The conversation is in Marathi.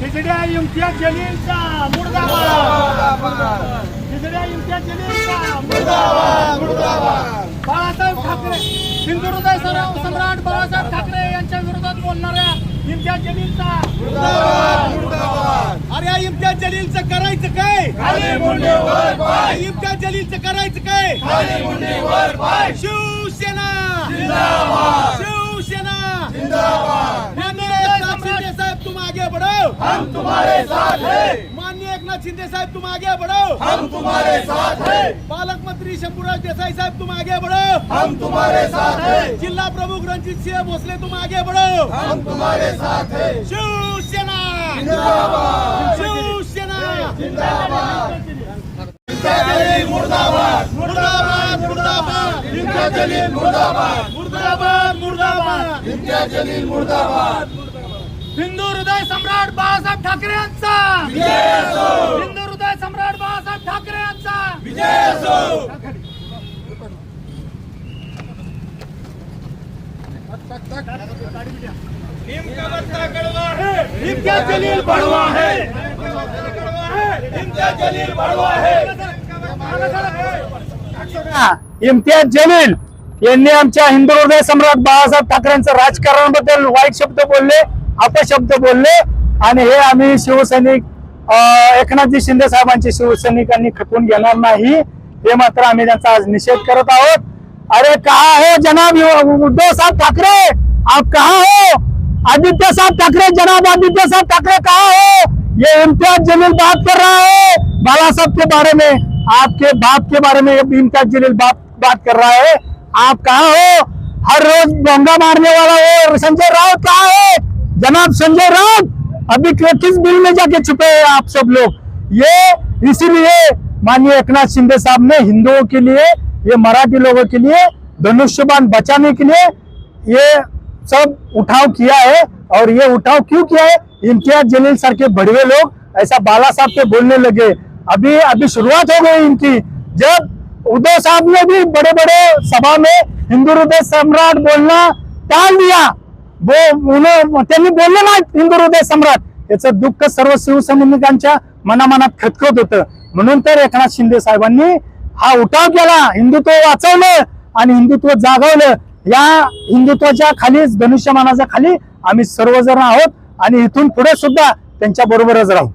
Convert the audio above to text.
खिचड्या इम्तियाज जलीलचा मुर्दाबाद. खिचड्या इम्तियाज जलीलचा मुर्दाबाद. बाळासाहेब ठाकरे हिंदू सराव सम्राट बाळासाहेब ठाकरे यांच्या विरोधात बोलणाऱ्या इम्तियाज जलीलचा अरे इम्तियाज जलीलचं करायचं काय? इम्तियाज जलीलचं करायचं काय? शिवसेना. शिवसेना. शिंदे साहेब तुम आगे बढ़ो. हम तुम्हारे साथ हैं. माननीय एकनाथ शिंदे साहेब तुम आगे बढ़ो. हम तुम्हारे साथ हैं. पालक मंत्री शंभूराज देसाई साहेब तुम आगे बढ़ो. हम तुम्हारे साथ हैं. जिला प्रमुख रणजीत सिंह भोसले तुम आगे बढ़ो. हम तुम्हारे साथ हैं. शिवसेना मुर्दाबाद मुर्दाबाद मुर्दाबाद इम्तियाज जलील मुर्दाबाद. मुर्दाबाद मुर्दाबाद. इम्तियाज जलील मुर्दाबाद. हिंदू हृदय सम्राट बाळासाहेब ठाकरे यांचा. हिंदू हृदय सम्राट बाळासाहेब ठाकरे यांचा. विजय असो. जलील बड़वा है. जलील बड़वा है. इम्तियाज जलील यांनी आमच्या हिंदू हृदय सम्राट बाळासाहेब ठाकरेंचं राजकारणाबद्दल वाईट शब्द बोलले अपशब्द बोलले. आणि हे आम्ही शिवसैनिक एकनाथजी शिंदे साहेबांचे शिवसैनिकांनी खपून घेणार नाही हे मात्र आम्ही त्यांचा आज निषेध करत आहोत. अरे कहा हो जनाब उद्धव साहब ठाकरे? आप कहा हो? आदित्य साहब ठाकरे जनाब आदित्य साहब ठाकरे कहा हो? ये इम्तियाज जमील बात कर रहा है बाला साहब के बारे में। आपके बाप के बारे में इम्तियाज़ जलील बाप बात कर रहा है। आप कहा हो? हर रोज दंगा मारने वाला वो संजय राउत कहा है? जनाब संजय राउत, अभी किस बिल में जाके छुपे हैं आप सब लोग? ये इसीलिए माननीय एकनाथ शिंदे साहब ने हिंदुओं के लिए, ये मराठी लोगों के लिए धनुष्यबान बचाने के लिए ये सब उठाव किया है। और ये उठाव क्यों किया है? इम्तियाज़ जलील सर के बड़े लोग ऐसा बाला साहब के बोलने लगे। अभी अभी शुरुआत हो गई इनकी। जब उद्धव साहब ने भी बड़े बड़े सभा में हिंदू हृदय सम्राट बोलना टाल दिया वो उन्हें त्यांनी बोलले नाही हिंदू हृदय सम्राट याचं दुःख सर्व शिवसैनिकांच्या मनामनात खतखत होतं. म्हणून तर एकनाथ शिंदे साहेबांनी हा उठाव केला हिंदुत्व वाचवलं आणि हिंदुत्व जागवलं. या हिंदुत्वाच्या खाली धनुष्यमानाच्या खाली आम्ही सर्वजण आहोत आणि इथून पुढे सुद्धा त्यांच्या बरोबरच राहू.